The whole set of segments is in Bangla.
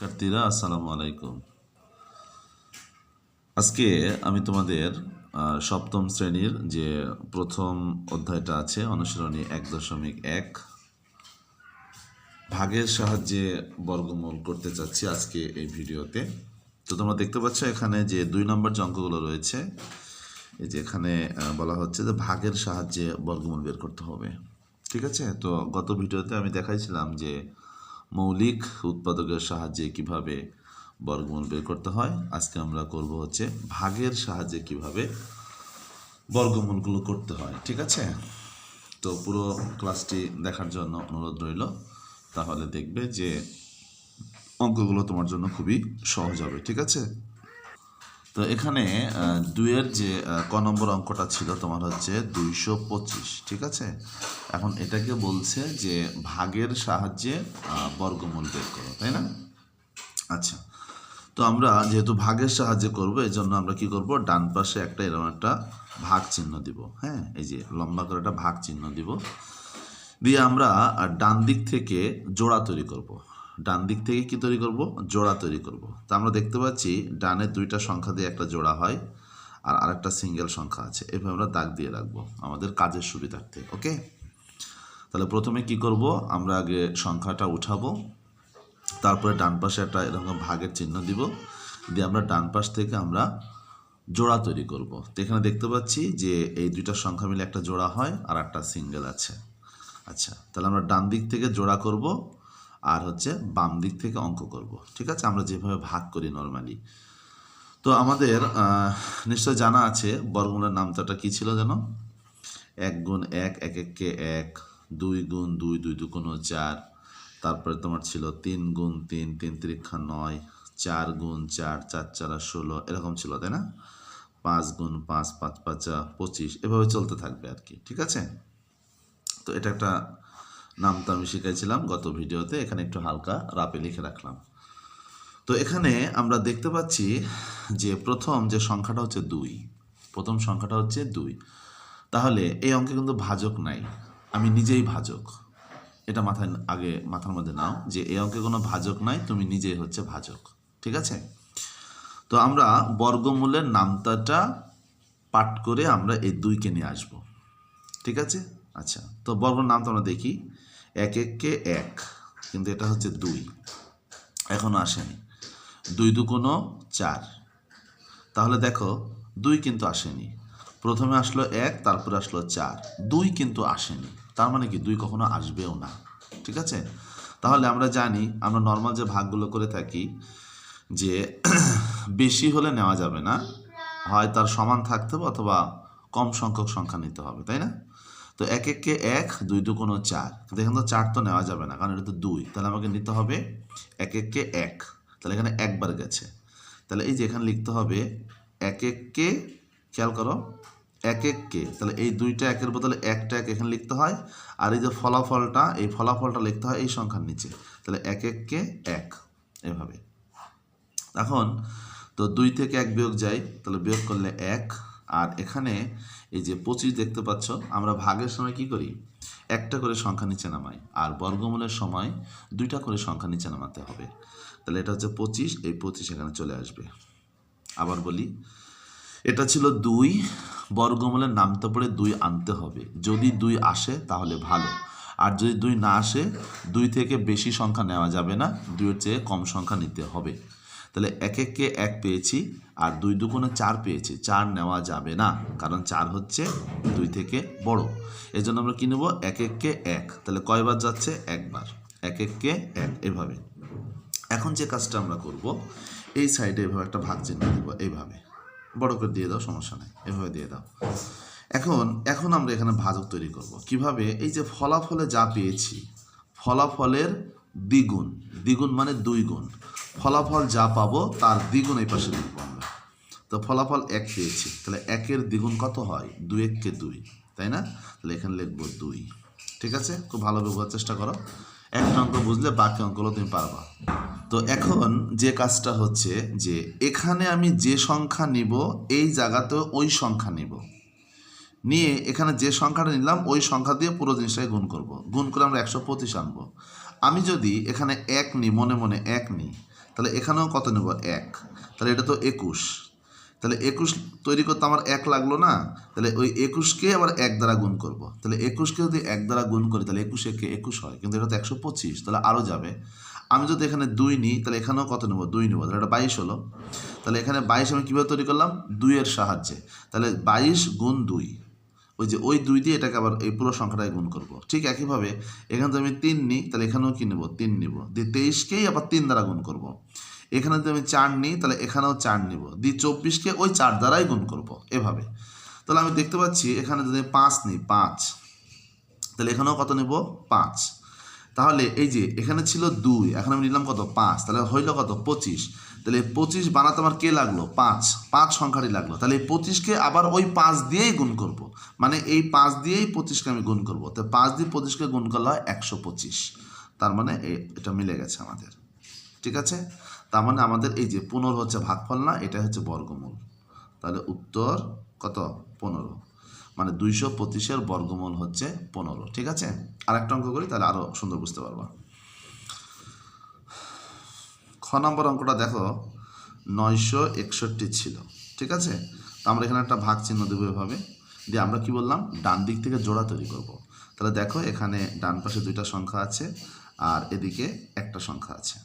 শিক্ষার্থীরা, আসসালামু আলাইকুম। আজকে আমি তোমাদের সপ্তম শ্রেণির যে প্রথম অধ্যায়টা আছে, অনুশীলনী এক দশমিক এক, ভাগের সাহায্যে বর্গমূল করতে চাচ্ছি আজকে এই ভিডিওতে। তো তোমরা দেখতে পাচ্ছ এখানে যে দুই নম্বর যে অঙ্কগুলো রয়েছে, এই যে এখানে বলা হচ্ছে যে ভাগের সাহায্যে বর্গমূল বের করতে হবে। ঠিক আছে? তো গত ভিডিওতে আমি দেখাইছিলাম যে মৌলিক উৎপাদকের সাহায্যে কীভাবে বর্গমূল বের করতে হয়, আজকে আমরা করব হচ্ছে ভাগের সাহায্যে কীভাবে বর্গমূলগুলো করতে হয়, ঠিক আছে? তো পুরো ক্লাসটি দেখার জন্য অনুরোধ রইল। তাহলে দেখবে যে অঙ্কগুলো তোমার জন্য খুবই সহজ হবে, ঠিক আছে? তো এখানে দুইয়ের যে ক নম্বর অঙ্কটা ছিল তোমার হচ্ছে দুইশো পঁচিশ, ঠিক আছে? এখন এটাকে বলছে যে ভাগের সাহায্যে বর্গমূল বের করো, তাই না? আচ্ছা তো আমরা যেহেতু ভাগের সাহায্যে করব এই জন্য আমরা কি করব? ডান পাশে একটা এরকম একটা ভাগ চিহ্ন দিব হ্যাঁ? এই যে লম্বা করে একটা ভাগ চিহ্ন দিব। দিয়ে আমরা ডান দিক থেকে জোড়া তৈরি করব। ডান দিক থেকে কি তৈরি করব? জোড়া তৈরি করব। তা আমরা দেখতে পাচ্ছি ডানে দুইটা সংখ্যা দিয়ে একটা জোড়া হয় আর আরেকটা সিঙ্গেল সংখ্যা আছে। এভাবে আমরা দাগ দিয়ে রাখব আমাদের কাজের সুবিধার্থে, ওকে? তাহলে প্রথমে কি করব? আমরা আগে সংখ্যাটা উঠাবো, তারপরে ডান পাশে একটা এরকম ভাগের চিহ্ন দিব, দিয়ে আমরা ডান পাশ থেকে আমরা জোড়া তৈরি করব। তো এখানে দেখতে পাচ্ছি যে এই দুইটা সংখ্যা মিলে একটা জোড়া হয় আর একটা সিঙ্গেল আছে। আচ্ছা তাহলে আমরা ডান দিক থেকে জোড়া করব আর হচ্ছে বাম দিক থেকে অঙ্ক করব, ঠিক আছে? আমরা যেভাবে ভাগ করি নর্মালি তো আমাদের নিশ্চয় জানা আছে বর্গমূলের নামটাটা কি ছিল যেন? এক গুণ এক এক এককে এক, দুই গুণ দুই দুই দুগুণ চার, তারপরে তোমার ছিল তিন গুণ তিন তিন তিরিক্ষা নয়, চার গুণ চার চার চারা ষোলো, এরকম ছিল, তাই না? পাঁচ গুণ পাঁচ পাঁচ পাঁচা পঁচিশ, এভাবে চলতে থাকবে আর কি, ঠিক আছে? তো এটা একটা নাম তো আমি শিখাইছিলাম গত ভিডিওতে, এখানে একটু হালকা রাপে লিখে রাখলাম। তো এখানে আমরা দেখতে পাচ্ছি যে প্রথম যে সংখ্যাটা হচ্ছে দুই, প্রথম সংখ্যাটা হচ্ছে দুই। তাহলে এই অঙ্কে কিন্তু ভাজক নাই, আমি নিজেই ভাজক। এটা মাথায় আগে মাথার মধ্যে নাও যে এই অঙ্কে কোনো ভাজক নাই, তুমি নিজেই হচ্ছে ভাজক, ঠিক আছে? তো আমরা বর্গমূলের নামতাটা পাঠ করে আমরা এই দুইকে নিয়ে আসব, ঠিক আছে? আচ্ছা তো বর্গর নাম তো আমরা দেখি। এক এককে এক, কিন্তু এটা হচ্ছে দুই। এখনও আসেনি, দুই দু কোনো চার। তাহলে দেখো, দুই কিন্তু আসেনি। প্রথমে আসলো এক, তারপরে আসলো চার। দুই কিন্তু আসেনি। তার মানে কি, দুই কখনো আসবেও না। ঠিক আছে? তাহলে আমরা জানি, আমরা নর্মাল যে ভাগগুলো করে থাকি, যে বেশি হলে নেওয়া যাবে না। হয় তার সমান থাকতে হবে, অথবা কম সংখ্যক সংখ্যা নিতে হবে, তাই না? তো এক এককে এক, দুই দু কোনো চার এখানে তো চার তো নেওয়া যাবে না, কারণ এটা তো দুই। তাহলে আমাকে নিতে হবে এক এককে এক। তাহলে এখানে একবার গেছে। তাহলে এই যে এখানে লিখতে হবে এক এককে খেয়াল করো, এক এককে তাহলে এই দুইটা একের বদলে একটা এক এখানে লিখতে হয়। আর এই যে ফলাফলটা, এই ফলাফলটা লিখতে হয় এই সংখ্যার নিচে। তাহলে এক এককে এক, এভাবে। এখন তো দুই থেকে এক বিয়োগ যাই তাহলে বিয়োগ করলে এক। আর এখানে এই যে পঁচিশ দেখতে পাচ্ছ, আমরা ভাগের সময় কি করি? একটা করে সংখ্যা নিচে নামাই, আর বর্গমূলের সময় দুইটা করে সংখ্যা নিচে নামাতে হবে। তাহলে এটা হচ্ছে পঁচিশ, এই পঁচিশ এখানে চলে আসবে। আবার বলি, এটা ছিল দুই, বর্গমূলের নামতে পড়ে দুই আনতে হবে। যদি দুই আসে, তাহলে ভালো। আর যদি দুই না আসে, দুই থেকে বেশি সংখ্যা নেওয়া যাবে না, দুইয়ের চেয়ে কম সংখ্যা নিতে হবে। তাহলে এক এককে এক পেয়েছি আর দুই দুগুণে চার পেয়েছি, চার নেওয়া যাবে না, কারণ চার হচ্ছে দুই থেকে বড়। জন্য আমরা কি নেব? এক এককে এক। তাহলে কয়বার যাচ্ছে? একবার। এক এককে এক, এভাবে। এখন যে কাজটা আমরা করব, এই সাইডে এভাবে একটা ভাগ চিহ্ন দিব এইভাবে বড় করে দিয়ে দাও, সমস্যা নেই, এভাবে দিয়ে দাও। এখন এখন আমরা এখানে ভাজক তৈরি করব। কীভাবে? এই যে ফলাফলে যা পেয়েছি, ফলাফলের দ্বিগুণ দ্বিগুণ মানে দুই গুণ। ফলাফল যা পাবো তার দ্বিগুণ এই পাশে লিখব আমরা। তো ফলাফল এক পেয়েছি, তাহলে একের দ্বিগুণ কত হয়? দুই এককে দুই, তাই না? তাহলে এখানে লিখব দুই, ঠিক আছে? খুব ভালো বোঝার চেষ্টা করো। একটা অঙ্ক বুঝলে বাকি অঙ্কগুলো তুমি পারবা। তো এখন যে কাজটা হচ্ছে যে এখানে আমি যে সংখ্যা নিব, এই জায়গাতেও ওই সংখ্যা নিব। নিয়ে এখানে যে সংখ্যাটা নিলাম, ওই সংখ্যা দিয়ে পুরো জিনিসটাকে গুণ করব। গুণ করে আমরা একশো পঁচিশ আনব। আমি যদি এখানে এক নিই, মনে মনে এক নিই তাহলে এখানেও কত নেব? এক। তাহলে এটা তো একুশ। তাহলে একুশ তৈরি করতে আমার এক লাগল না? তাহলে ওই একুশকে আবার এক দ্বারা গুণ করব। তাহলে একুশকে যদি এক দ্বারা গুণ করি, তাহলে একুশ একে একুশ হয়, কিন্তু এটা তো একশো পঁচিশ, তাহলে আরও যাবে। আমি যদি এখানে দুই নিই, তাহলে এখানেও কত নেব? দুই নেব। তাহলে এটা বাইশ হলো। তাহলে এখানে বাইশ আমি কীভাবে তৈরি করলাম? দুইয়ের সাহায্যে। তাহলে বাইশ গুণ দুই। ওই যে ওই দুই দিয়ে এটাকে আবার এই পুরো সংখ্যাটাকে গুণ করব। ঠিক একইভাবে এখানে আমি তিন নিই, তাহলে এখানেও কি নেব? তিন নিব। দিয়ে তেইশকেই আবার তিন দ্বারা গুণ করব। এখানে যদি আমি চার নিই, তাহলে এখানেও চার নিব। দিয়ে চব্বিশকে ওই চার দ্বারাই গুণ করব এভাবে। তাহলে আমি দেখতে পাচ্ছি এখানে যদি পাঁচ নিই, পাঁচ, তাহলে এখানেও কত নেব? পাঁচ। তাহলে এই যে এখানে ছিল দুই, এখন আমি নিলাম কত? পাঁচ। তাহলে হইল কত? পঁচিশ। তাহলে পঁচিশ বানাতে আমার কে লাগল? পাঁচ। পাঁচ সংখ্যাটি লাগল। তাহলে এই পঁচিশকে আবার ওই পাঁচ দিয়েই গুণ করব। মানে এই পাঁচ দিয়েই পঁচিশকে আমি গুণ করব। তো পাঁচ দিয়ে পঁচিশকে গুণ করলে হয় একশো পঁচিশ। তার মানে এটা মিলে গেছে আমাদের। ঠিক আছে? তার মানে আমাদের এই যে পনেরো হচ্ছে ভাগফল না এটা হচ্ছে বর্গমূল। তাহলে উত্তর কত? পনেরো। মানে দুইশো পঁচিশের বর্গমূল হচ্ছে পনেরো। ঠিক আছে? আর একটা অঙ্ক করি, তাহলে আরও সুন্দর বুঝতে পারবা। নম্বর অঙ্কটা দেখো, নয়শো একষট্টি ছিল, ঠিক আছে? তো আমরা এখানে একটা ভাগ চিহ্ন দেবো এভাবে। দিয়ে আমরা কি বললাম? ডান দিক থেকে জোড়া তৈরি করব। তাহলে দেখো, এখানে ডান পাশে দুইটা সংখ্যা আছে, আর এদিকে একটা সংখ্যা আছে।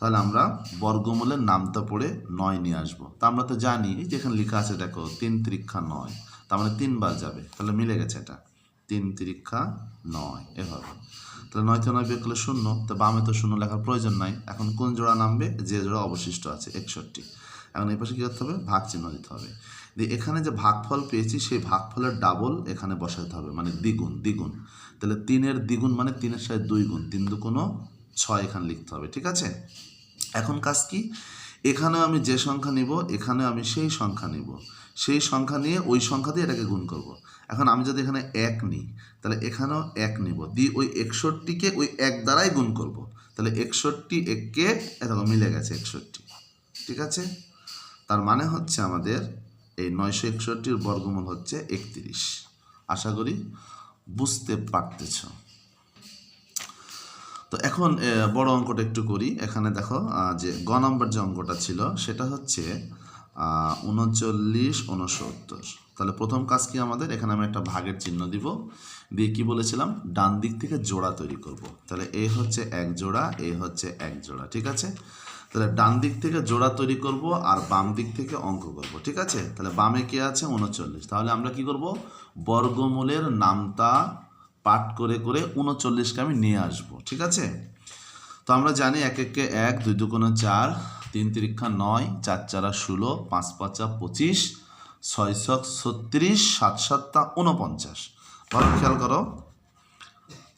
তাহলে আমরা বর্গমূলের নামটা পড়ে নয় নিয়ে আসব। তা আমরা তো জানি যেখানে লেখা আছে দেখো, তিন ত্রিক্ষা নয়। তার মানে তিনবার যাবে। তাহলে মিলে গেছে এটা। তিন ত্রিক্ষা নয়, এভাবে। তাহলে নয় থেকে নয় বিয়োগ করলে শূন্য, তো বামে তো শূন্য লেখার প্রয়োজন নাই। এখন কোন জোড়া নামবে? যে জোড়া অবশিষ্ট আছে, একষট্টি। এখন এই পাশে কী করতে হবে? ভাগ চিহ্ন দিতে হবে। দিয়ে এখানে যে ভাগফল পেয়েছি, সেই ভাগফলের ডাবল এখানে বসাতে হবে মানে দ্বিগুণ দ্বিগুণ। তাহলে তিনের দ্বিগুণ মানে তিনের সাথে দুই গুণ, তিন দুগুণও ছয় এখানে লিখতে হবে, ঠিক আছে? এখন কাজ কি? এখানেও আমি যে সংখ্যা নিব এখানে আমি সেই সংখ্যা নিব। সেই সংখ্যা নিয়ে ওই সংখ্যা দিয়ে এটাকে গুণ করব। এখন আমি যদি এখানে এক নিই, তাহলে এখানেও এক নিব। দিয়ে ওই একষট্টিকে ওই এক দ্বারাই গুণ করব। তাহলে একষট্টি এককে এরকম মিলে গেছে একষট্টি। ঠিক আছে? তার মানে হচ্ছে আমাদের এই নয়শো একষট্টির বর্গমূল হচ্ছে একত্রিশ। আশা করি বুঝতে পারতেছ। তো এখন বড় অঙ্কটা একটু করি। এখানে দেখো যে গ নম্বর যে অঙ্কটা ছিল, সেটা হচ্ছে উনচল্লিশ, উনসত্তর। তাহলে প্রথম কাজ কি আমাদের? এখানে আমি একটা ভাগের চিহ্ন দিব। দিয়ে কি বলেছিলাম? ডান দিক থেকে জোড়া তৈরি করব। তাহলে এ হচ্ছে এক জোড়া, এ হচ্ছে এক জোড়া, ঠিক আছে? তাহলে ডান দিক থেকে জোড়া তৈরি করব আর বাম দিক থেকে অঙ্ক করব, ঠিক আছে? তাহলে বামে কে আছে? উনচল্লিশ। তাহলে আমরা কি করব? বর্গমূলের নামটা পাঠ করে করে উনচল্লিশকে আমি নিয়ে আসব, ঠিক আছে? তো আমরা জানি এক এককে এক, দুই দুগুণে চার, তিন তিরিক্ষা নয়, চার চারা ষোলো, পাঁচ পাঁচা পঁচিশ ছয় ছক ছত্রিশ সাত সাতটা উনপঞ্চাশ ভালো খেয়াল করো।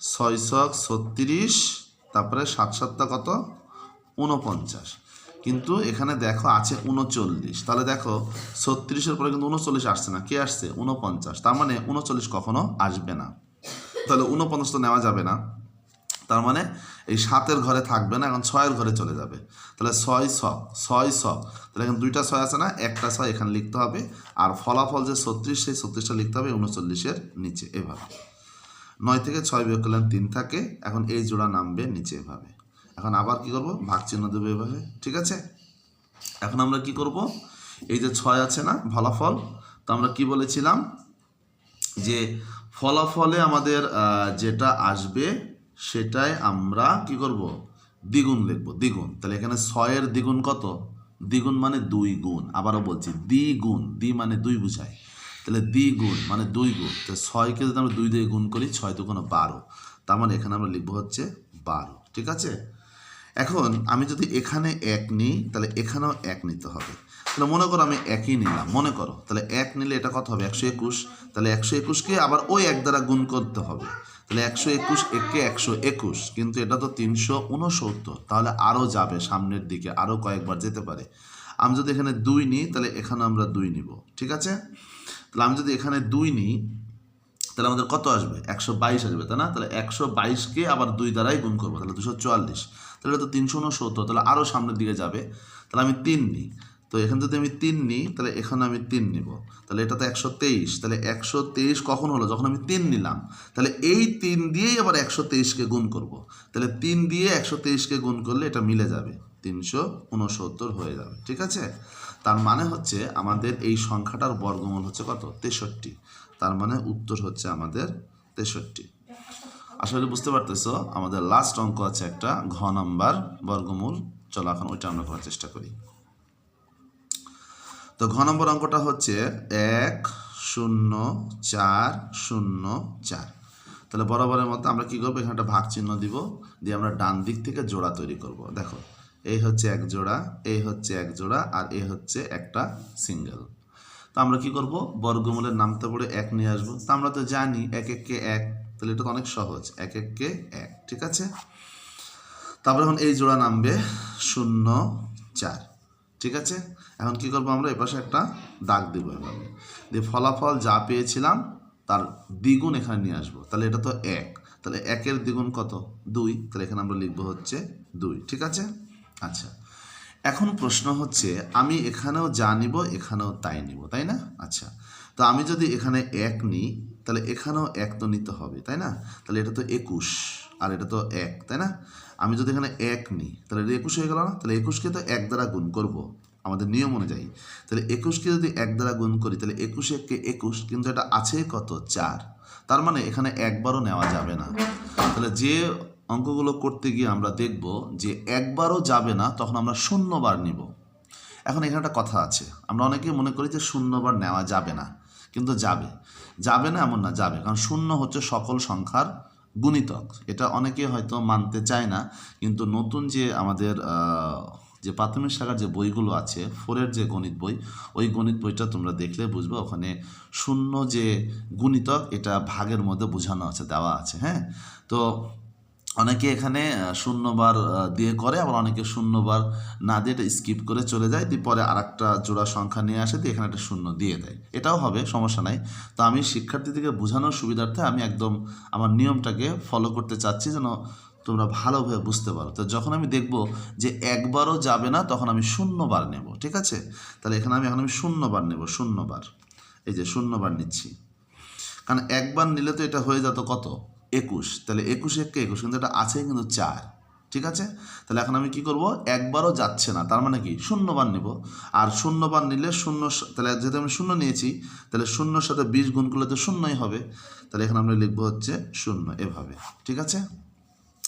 ছয় ছক ছত্রিশ, তারপরে সাত সাতটা কত? উনপঞ্চাশ কিন্তু এখানে দেখো আছে উনচল্লিশ তাহলে দেখো ছত্রিশের পরে কিন্তু উনচল্লিশ আসছে না। কে আসছে? উনপঞ্চাশ তার মানে উনচল্লিশ কখনো আসবে না। তাহলে উনপঞ্চাশ তো নেওয়া যাবে না। তার মানে এই সাতের ঘরে থাকবে না, এখন ছয়ের ঘরে চলে যাবে। তাহলে ছয় ছক ছয় ছক তাহলে এখন দুইটা ছয় আছে না? একটা ছয় এখানে লিখতে হবে। আর ফলাফল যে ছত্রিশ, সেই ছত্রিশটা লিখতে হবে উনচল্লিশের নিচে এভাবে। নয় থেকে ছয় বিয়োগ করলেন তিন থাকে, এখন এই জোড়া নামবে নিচে এভাবে। এখন আবার কি করব? ভাগ চিহ্ন দেবো এভাবে, ঠিক আছে? এখন আমরা কি করব? এই যে ছয় আছে না, ফলাফল, তো আমরা কি বলেছিলাম? যে ফলাফলে আমাদের যেটা আসবে সেটাই আমরা কি করব? দ্বিগুণ লিখব, দ্বিগুণ। তাহলে এখানে ছয়ের দ্বিগুণ কত? দ্বিগুণ মানে দুই গুণ। আবারও বলছি, দ্বিগুণ। দ্বি মানে দুই বুঝায়। তাহলে দ্বিগুণ মানে দুই গুণ। তো ছয়কে যদি আমরা দুই দিয়ে গুণ করি, ছয় কোনো বারো। তার মানে এখানে আমরা লিখব হচ্ছে বারো। ঠিক আছে? এখন আমি যদি এখানে এক নিই, তাহলে এখানেও এক নিতে হবে। তাহলে মনে করো আমি একই নিলাম, মনে করো। তাহলে এক নিলে এটা কত হবে? একশো একুশ। তাহলে একশো একুশকে আবার ওই এক দ্বারা গুণ করতে হবে। তাহলে একশো একুশ একে একশো একুশ, কিন্তু এটা তো তিনশো উনসত্তর, তাহলে আরও যাবে সামনের দিকে আরও কয়েকবার যেতে পারে। আমি যদি এখানে দুই নিই, তাহলে এখানে আমরা দুই নিব, ঠিক আছে? তাহলে আমি যদি এখানে দুই নিই, তাহলে আমাদের কত আসবে? একশো বাইশ আসবে, তাই না? তাহলে একশো বাইশকে আবার দুই দ্বারাই গুণ করব, তাহলে দুশো চুয়াল্লিশ। তাহলে তো তিনশো উনসত্তর, তাহলে আরও সামনের দিকে যাবে। তাহলে আমি তিন নিই। তো এখানে যদি আমি তিন নিই, তাহলে এখানে আমি তিন নিব। তাহলে এটা তো একশো তেইশ, তাহলে একশো তেইশ কখন হলো? যখন আমি তিন নিলাম, তাহলে এই তিন দিয়েই আবার একশো তেইশকে গুণ করব। তাহলে তিন দিয়ে একশো তেইশকে গুণ করলে এটা মিলে যাবে, তিনশো উনসত্তর হয়ে যাবে, ঠিক আছে? তার মানে হচ্ছে আমাদের এই সংখ্যাটার বর্গমূল হচ্ছে কত? তেষট্টি। তার মানে উত্তর হচ্ছে আমাদের তেষট্টি। আসলে বুঝতে পারতেছো, আমাদের লাস্ট অঙ্ক আছে একটা, ঘ নাম্বার বর্গমূল চলো এখন ওইটা আমরা করার চেষ্টা করি। তো ঘ নম্বর অঙ্কটা হচ্ছে এক, শূন্য, চার শূন্য, চার। তাহলে বরাবরের মতো আমরা কি করব? এখানে একটা ভাগ চিহ্ন দিব, দিয়ে আমরা ডান দিক থেকে জোড়া তৈরি করব। দেখো এই হচ্ছে এক জোড়া এই হচ্ছে এক জোড়া, আর এই হচ্ছে একটা সিঙ্গেল। তো আমরা কি করব? বর্গমূলের নামতে পড়ে এক নিয়ে আসব। তা আমরা তো জানি এক এককে এক, তাহলে এটা তো অনেক সহজ। এক এককে এক, ঠিক আছে? তারপরে এখন এই জোড়া নামবে শূন্য, চার। ঠিক আছে? এখন কি করব আমরা? এপাশে একটা দাগ দেবো এভাবে। দিয়ে ফলাফল যা পেয়েছিলাম, তার দ্বিগুণ এখানে নিয়ে আসব। তাহলে এটা তো এক। তাহলে একের দ্বিগুণ কত? দুই। তাহলে এখানে আমরা লিখব হচ্ছে দুই। ঠিক আছে? আচ্ছা। এখন প্রশ্ন হচ্ছে, আমি এখানেও যা নিব, এখানেও তাই নিব, তাই না? আচ্ছা। তো আমি যদি এখানে এক নিই, তাহলে এখানেও এক তো নিতে হবে, তাই না? তাহলে এটা তো একুশ। আর এটা তো এক, তাই না? আমি যদি এখানে এক নিই, তাহলে এটা একুশ হয়ে গেল না? তাহলে একুশকে তো এক দ্বারা গুণ করব আমাদের নিয়ম অনুযায়ী। তাহলে একুশকে যদি এক দ্বারা গুণ করি, তাহলে একুশ এককে একুশ, কিন্তু এটা আছে কত? চার। তার মানে এখানে একবারও নেওয়া যাবে না। তাহলে যে অঙ্কগুলো করতে গিয়ে আমরা দেখব যে একবারও যাবে না, তখন আমরা শূন্যবার নিব। এখন এখানে একটা কথা আছে। আমরা অনেকেই মনে করি যে শূন্যবার নেওয়া যাবে না, কিন্তু যাবে। যাবে না এমন না, যাবে। কারণ শূন্য হচ্ছে সকল সংখ্যার গুণিতক এটা অনেকে হয়তো মানতে চায় না, কিন্তু নতুন যে আমাদের যে প্রাথমিক শাখার যে বইগুলো আছে, ফোরের যে গণিত বই, ওই গণিত বইটা তোমরা দেখলে বুঝবে ওখানে শূন্য যে গুণিতক, এটা ভাগের মধ্যে বোঝানো আছে, দেওয়া আছে হ্যাঁ? তো অনেকে এখানে শূন্যবার দিয়ে করে, আবার অনেকে শূন্যবার না দিয়ে এটা স্কিপ করে চলে যায়। দিয়ে পরে আর একটা জোড়া সংখ্যা নিয়ে আসে, দিয়ে এখানে একটা শূন্য দিয়ে দেয়। এটাও হবে, সমস্যা নাই। তো আমি শিক্ষার্থীদেরকে বোঝানোর সুবিধার্থে আমি একদম আমার নিয়মটাকে ফলো করতে চাচ্ছি যেন তোমরা ভালোভাবে বুঝতে পারো। তো যখন আমি দেখব যে একবারও যাবে না, তখন আমি শূন্যবার নেব, ঠিক আছে? তাহলে এখানে আমি, এখন আমি শূন্যবার নেব, শূন্যবার। এই যে শূন্যবার নিচ্ছি। কারণ একবার নিলে তো এটা হয়ে যেত কত? একুশ। তাহলে একুশ এককে একুশ কিন্তু এটা আছে কিন্তু চার। ঠিক আছে? তাহলে এখন আমি কি করব? একবারও যাচ্ছে না। তার মানে কি? শূন্যবার নেব। আর শূন্যবার নিলে শূন্য তাহলে যেহেতু আমি শূন্য নিয়েছি, তাহলে শূন্যর সাথে বিশ গুণ করলে তো শূন্যই হবে। তাহলে এখানে আমরা লিখব হচ্ছে শূন্য এভাবে। ঠিক আছে?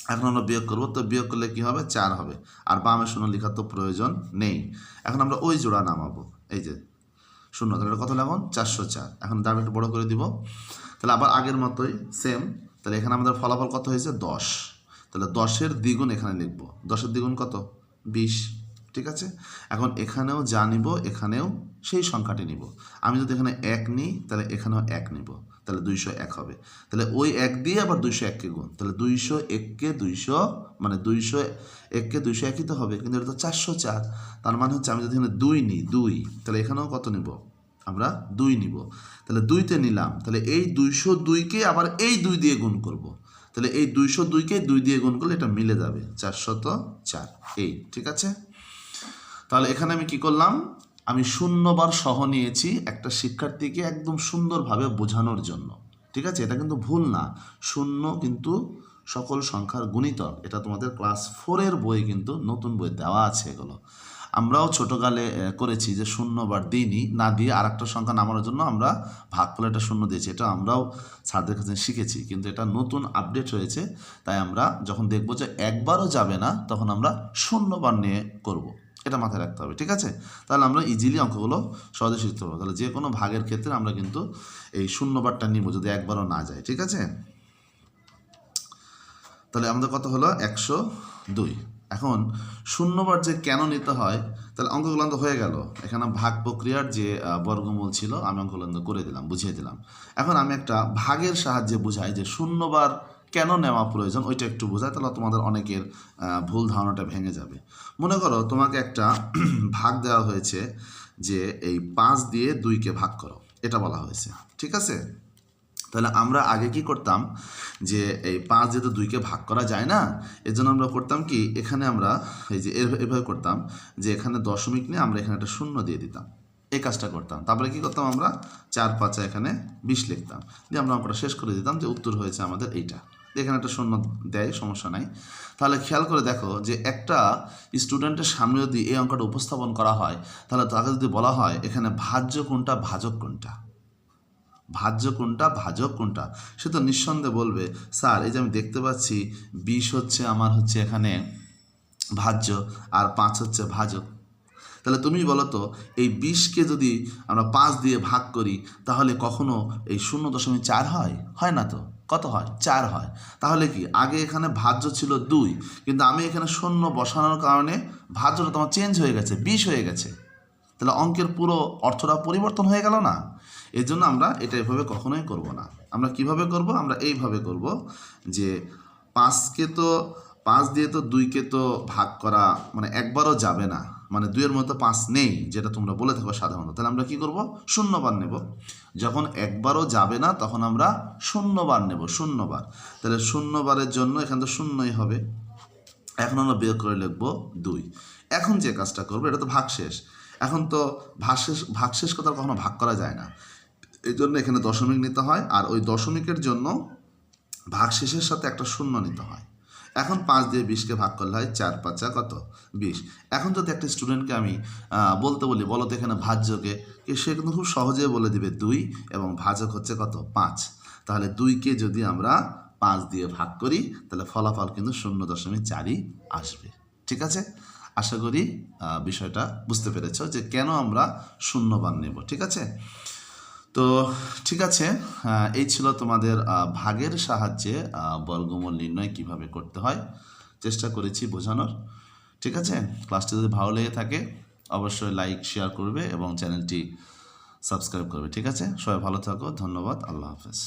এখন আমরা বিয়োগ করব। তো বিয়োগ করলে কি হবে? চার হবে। আর বামে শূন্য লেখার তো প্রয়োজন নেই। এখন আমরা ওই জোড়া নামাবো। এই যে, শূন্য। তাহলে কত লাগুন? চারশো চার। এখন দাম একটু বড় করে দিব। তাহলে আবার আগের মতোই সেম তাহলে এখানে আমাদের ফলাফল কত হয়েছে? দশ। তাহলে দশের দ্বিগুণ এখানে লিখব। দশের দ্বিগুণ কত? বিশ। ঠিক আছে? এখন এখানেও যা নিব, এখানেও সেই সংখ্যাটি নিব। আমি যদি এখানে এক নিই, তাহলে এখানেও এক নিব। তাহলে দুইশো এক হবে। তাহলে ওই এক দিয়ে আবার দুইশো এককে গুণ। তাহলে দুইশো এককে দুইশো মানে দুইশো এককে দুইশো একই তো হবে, কিন্তু এটা তো চারশো চার। তার মানে হচ্ছে আমি যদি এখানে দুই নিই, দুই, তাহলে এখানেও কত নিব? আমরা দুই নিব। তাহলে দুইতে নিলাম। তাহলে এই দুইশো দুইকে আবার এই দুই দিয়ে গুণ করব। তাহলে এই দুইশো দুইকে দুই দিয়ে গুণ করলে এটা মিলে যাবে চারশত চার। এই, ঠিক আছে? তাহলে এখানে আমি কি করলাম? আমি শূন্যবার সহ নিয়েছি একটা শিক্ষার্থীকে একদম সুন্দরভাবে বোঝানোর জন্য। ঠিক আছে? এটা কিন্তু ভুল না। শূন্য কিন্তু সকল সংখ্যার গুণিতক। এটা তোমাদের ক্লাস ফোরের বই কিন্তু নতুন বই দেওয়া আছে এগুলো। আমরাও ছোটোকালে করেছি যে শূন্যবার দিইনি না দিয়ে আর একটা সংখ্যা নামানোর জন্য আমরা ভাগ করে একটা শূন্য দিয়েছি। এটা আমরাও স্যারদের কাছে শিখেছি, কিন্তু এটা নতুন আপডেট হয়েছে, তাই আমরা যখন দেখব যে একবারও যাবে না, তখন আমরা শূন্যবার নিয়ে করব। এটা মাথায় রাখতে হবে, ঠিক আছে? তাহলে আমরা ইজিলি অঙ্কগুলো সহজে শিখতে পারব। তাহলে যে কোনো ভাগের ক্ষেত্রে আমরা কিন্তু এই শূন্যবারটা নিব যদি একবারও না যায়, ঠিক আছে? তাহলে আমাদের কত হলো? একশো দুই। এখন শূন্যবার যে কেন নিতে হয়, তাহলে অঙ্কগুলো তো হয়ে গেল। এখানে ভাগ প্রক্রিয়ার যে বর্গমূল ছিল, আমি অঙ্কগুলো তো করে দিলাম, বুঝিয়ে দিলাম। এখন আমি একটা ভাগের সাহায্যে বুঝাই যে শূন্যবার কেন নেওয়া প্রয়োজন, ওইটা একটু বোঝাই, তাহলে তোমাদের অনেকের ভুল ধারণাটা ভেঙে যাবে। মনে করো তোমাকে একটা ভাগ দেওয়া হয়েছে যে এই পাঁচ দিয়ে দুইকে ভাগ করো, এটা বলা হয়েছে, ঠিক আছে? তাহলে আমরা আগে কি করতাম যে এই পাঁচ যেহেতু দুইকে ভাগ করা যায় না এর জন্য আমরা করতাম কি, এখানে আমরা এই যে এভাবে করতাম যে এখানে দশমিক নিয়ে আমরা এখানে একটা শূন্য দিয়ে দিতাম। এই কাজটা করতাম। তারপরে কি করতাম আমরা? চার পাঁচা এখানে বিশ লিখতাম। দিয়ে আমরা অঙ্কটা শেষ করে দিতাম যে উত্তর হয়েছে আমাদের এইটা। এখানে একটা শূন্য দেয়, সমস্যা নাই। তাহলে খেয়াল করে দেখো যে একটা স্টুডেন্টের সামনে যদি এই অঙ্কটা উপস্থাপন করা হয়, তাহলে তাকে যদি বলা হয় এখানে ভাজ্য কোনটা, ভাজক কোনটা? ভাজ্য কোনটা, ভাজক কোনটা? সে তো নিঃসন্দেহে বলবে, স্যার, এই যে আমি দেখতে পাচ্ছি, বিষ হচ্ছে আমার হচ্ছে এখানে ভাজ্য আর পাঁচ হচ্ছে ভাজক। তাহলে তুমি বলো তো, এই বিশকে যদি আমরা পাঁচ দিয়ে ভাগ করি, তাহলে কখনো এই শূন্য দশমিক চার হয়? হয় না তো? কত হয়? চার হয়। তাহলে কি, আগে এখানে ভাজ্য ছিল দুই, কিন্তু আমি এখানে শূন্য বসানোর কারণে ভাজ্যটা তোমার চেঞ্জ হয়ে গেছে, বিষ হয়ে গেছে। তাহলে অঙ্কের পুরো অর্থটা পরিবর্তন হয়ে গেল না? এই জন্য আমরা এটা এভাবে কখনোই করব না। আমরা কীভাবে করব? আমরা এইভাবে করব যে পাঁচকে তো, পাঁচ দিয়ে তো দুইকে তো ভাগ করা মানে একবারও যাবে না। মানে দুইয়ের মতো পাঁচ নেই, যেটা তোমরা বলে থাকো সাধারণত। তাহলে আমরা কি করব? শূন্যবার নেব। যখন একবারও যাবে না, তখন আমরা শূন্যবার নেব, শূন্যবার। তাহলে শূন্যবারের জন্য এখানে তো শূন্যই হবে। এখন আমরা বিয়োগ করে লিখব দুই। এখন যে কাজটা করব, এটা তো ভাগশেষ। এখন তো ভাগশেষ ভাগশেষ কথা কখনো ভাগ করা যায় না। এই জন্য এখানে দশমিক নিতে হয় আর ওই দশমিকের জন্য ভাগশেষের সাথে একটা শূন্য নিতে হয়। এখন পাঁচ দিয়ে বিশকে ভাগ করলে হয় চার, পাঁচা কত? বিশ। এখন যদি একটা স্টুডেন্টকে আমি বলতে বলি, বলো তো এখানে ভাজ্যকে সে কিন্তু খুব সহজে বলে দিবে দুই এবং ভাজক হচ্ছে কত? পাঁচ। তাহলে দুইকে যদি আমরা পাঁচ দিয়ে ভাগ করি, তাহলে ফলাফল কিন্তু শূন্য দশমিক চারই আসবে। ঠিক আছে? আশা করি বিষয়টা বুঝতে পেরেছ যে কেন আমরা শূন্যবান নেব। ঠিক আছে? তো ঠিক আছে এই ছিল তোমাদের ভাগের সাহায্যে বর্গমূল নির্ণয় কীভাবে করতে হয়, চেষ্টা করেছি বোঝানোর। ঠিক আছে? ক্লাসটি যদি ভালো লেগে থাকে, অবশ্যই লাইক, শেয়ার করবে এবং চ্যানেলটি সাবস্ক্রাইব করবে। ঠিক আছে? সবাই ভালো থাকো, ধন্যবাদ, আল্লাহ হাফেজ।